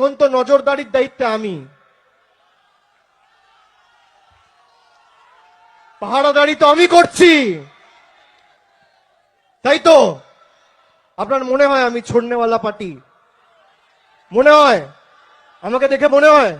এখন তো নজরদারির দায়িত্বে আমি। পাহারাদারি তো আমি করছি। তাই তো? আপনার মনে হয় আমি ছড়নেওয়ালা পার্টি? মনে হয়? আমাকে দেখে মনে হয়?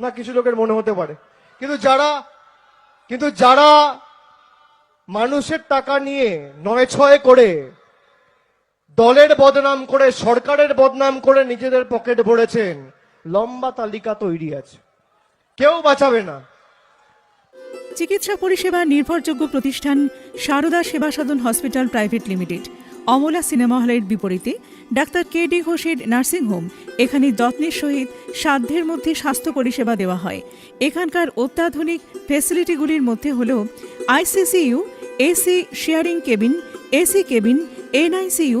না, কিছু লোকের মনে হতে পারে। কিন্তু যারা কিন্তু যারা মানুষের টাকা নিয়ে নয় ছয় করে দলের বদনাম করে, সরকারের বদনাম করে নিজেদের পকেট ভরেছেন। লম্বা তালিকা তৈরি আছে। কেউ বাঁচাবে না। চিকিৎসা পরিষেবা নির্ভরযোগ্য প্রতিষ্ঠান Sarada Seva Sadan hospital private limited. Amala cinema হলের বিপরীতে ডাক্তার কে ডি ঘোষের নার্সিংহোম এখানে যত্নের সহিত সাধ্যের মধ্যে স্বাস্থ্য পরিষেবা দেওয়া হয়। এখানকার অত্যাধুনিক ফেসিলিটিগুলির মধ্যে হল ICCU AC sharing cabin AC cabin NICU